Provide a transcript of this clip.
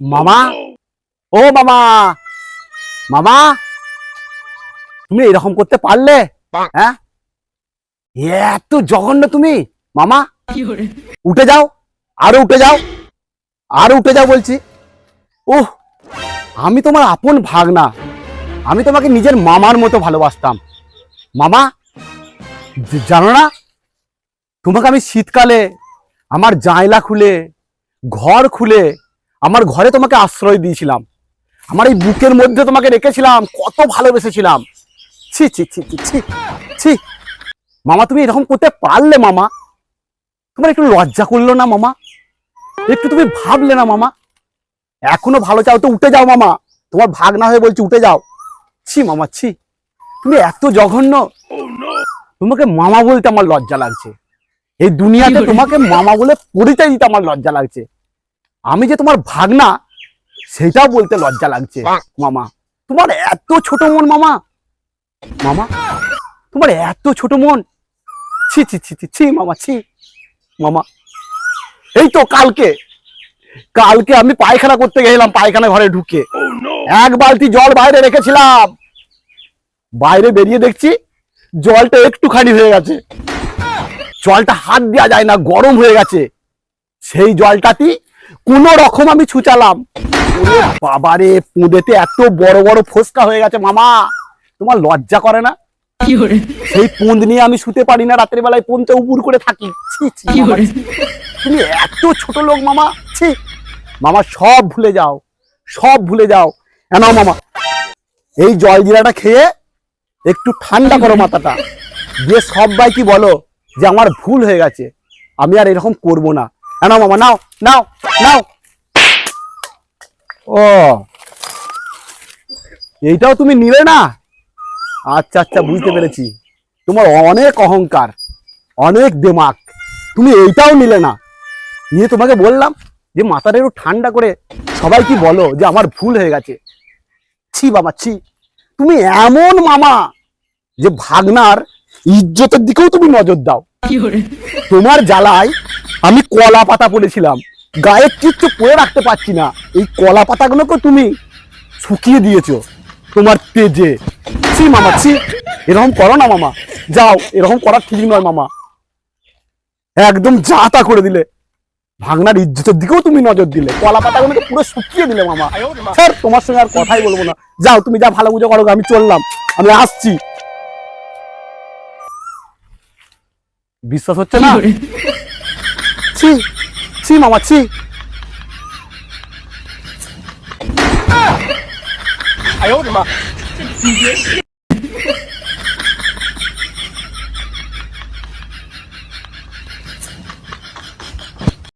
মামা? ও মামা। মামা? তুমি এরকম করতে পারলে? হ্যাঁ? এত জঘন্য তুমি। মামা উঠে যাও। আরও উঠে যাও। আরও উঠে যাও বলছি। ওহ আমি তোমার আপন ভাগনা। আমি তোমাকে নিজের মামার মতো ভালোবাসতাম। মামা জানো না? তোমাকে আমি শীতকালে আমার জানলা খুলে ঘর খুলে আমার ঘরে তোমাকে আশ্রয় দিয়েছিলাম। আমার এই বুকের মধ্যে তোমাকে রেখেছিলাম কত ভালোবেসেছিলাম। ছি ছি ছি ছি ছি ছি। মামা তুমি এরকম করতে পারলে মামা। তোমার একটু লজ্জা করল না মামা? একটু তুমি ভাবলে না মামা? এখনও ভালো চাও তো উঠে যাও মামা। তোমার ভাগ না হয়ে বলছি উঠে যাও। ছি মামা ছি। তুমি এত জঘন্য। তোমাকে মামা বলতে আমার লজ্জা লাগছে। এই দুনিয়াতে তোমাকে মামা বলে পরিচয় দিতে আমার লজ্জা লাগছে। আমি যে তোমার ভাগনা সেটাও বলতে লজ্জা লাগছে। মামা তোমার এত ছোট মন মামা। মামা তোমার এত ছোট মন। ছি ছি ছি ছি ছি মামা ছি। মামা এই তো কালকে। কালকে আমি পায়খানা করতে গেলাম পায়খানা ঘরে ঢুকে। এক বালতি জল বাইরে রেখেছিলাম। বাইরে বেরিয়ে দেখছি জলটা একটুখানি হয়ে গেছে। জলটা হাত দেওয়া যায় না গরম হয়ে গেছে। সেই জলটাতে কোনো রকম আমি ছুচালাম। বাবারে পুঁদেতে এত বড় বড় ফোসকা হয়ে গেছে মামা। তোমার লজ্জা করে না? সেই পুঁদ নিয়ে আমি শুতে পারি না রাতের বেলায় পুনতে উপুর করে থাকি। তুমি এত ছোট লোক মামা ছি। মামা সব ভুলে যাও সব ভুলে যাও। এনাও মামা। এই জল জিরাটা খেয়ে একটু ঠান্ডা করো মাথাটা। দিয়ে সবাই কি বলো যে আমার ভুল হয়ে গেছে। আমি আর এরকম করব না। এনাও মামা নাও নাও নাও ও। এইটাও তুমি নিলে না? আচ্ছা আচ্ছা বুঝতে পেরেছি। তোমার অনেক অহংকার, অনেক দেমাক। তুমি এইটাও নিলে না। নিয়ে তোমাকে বললাম যে মাথাটা একটু ঠান্ডা করে সবাই কি বলো যে আমার ভুল হয়ে গেছে? ছি, বাবা, ছি। তুমি এমন মামা যে ভাগনার ইজ্জতের দিকেও তুমি নজর দাও। তোমার জ্বালায় আমি কলা পাতা পড়েছিলাম। গায়ে কিচ্ছু পরে রাখতে পারছি না। এই কলা পাতাগুলোকে তুমি শুকিয়ে দিয়েছ। তোমার তেজে। ছি মামা, ছি। এরকম করো না মামা। যাও, এরকম করা ঠিক নয় মামা। একদম যা তা করে দিলে। ভাগনার ইজ্জতের দিকেও তুমি নজর দিলে। কলা পাতাগুলোকে পুরো শুকিয়ে দিলে মামা। স্যার, তোমার সঙ্গে আর কথাই বলব না। যাও, তুমি যা ভালো বুঝো করো, আমি চললাম। আমি আসছি। বিশ্বাস হচ্ছে না? ছি ছি মামা ছি।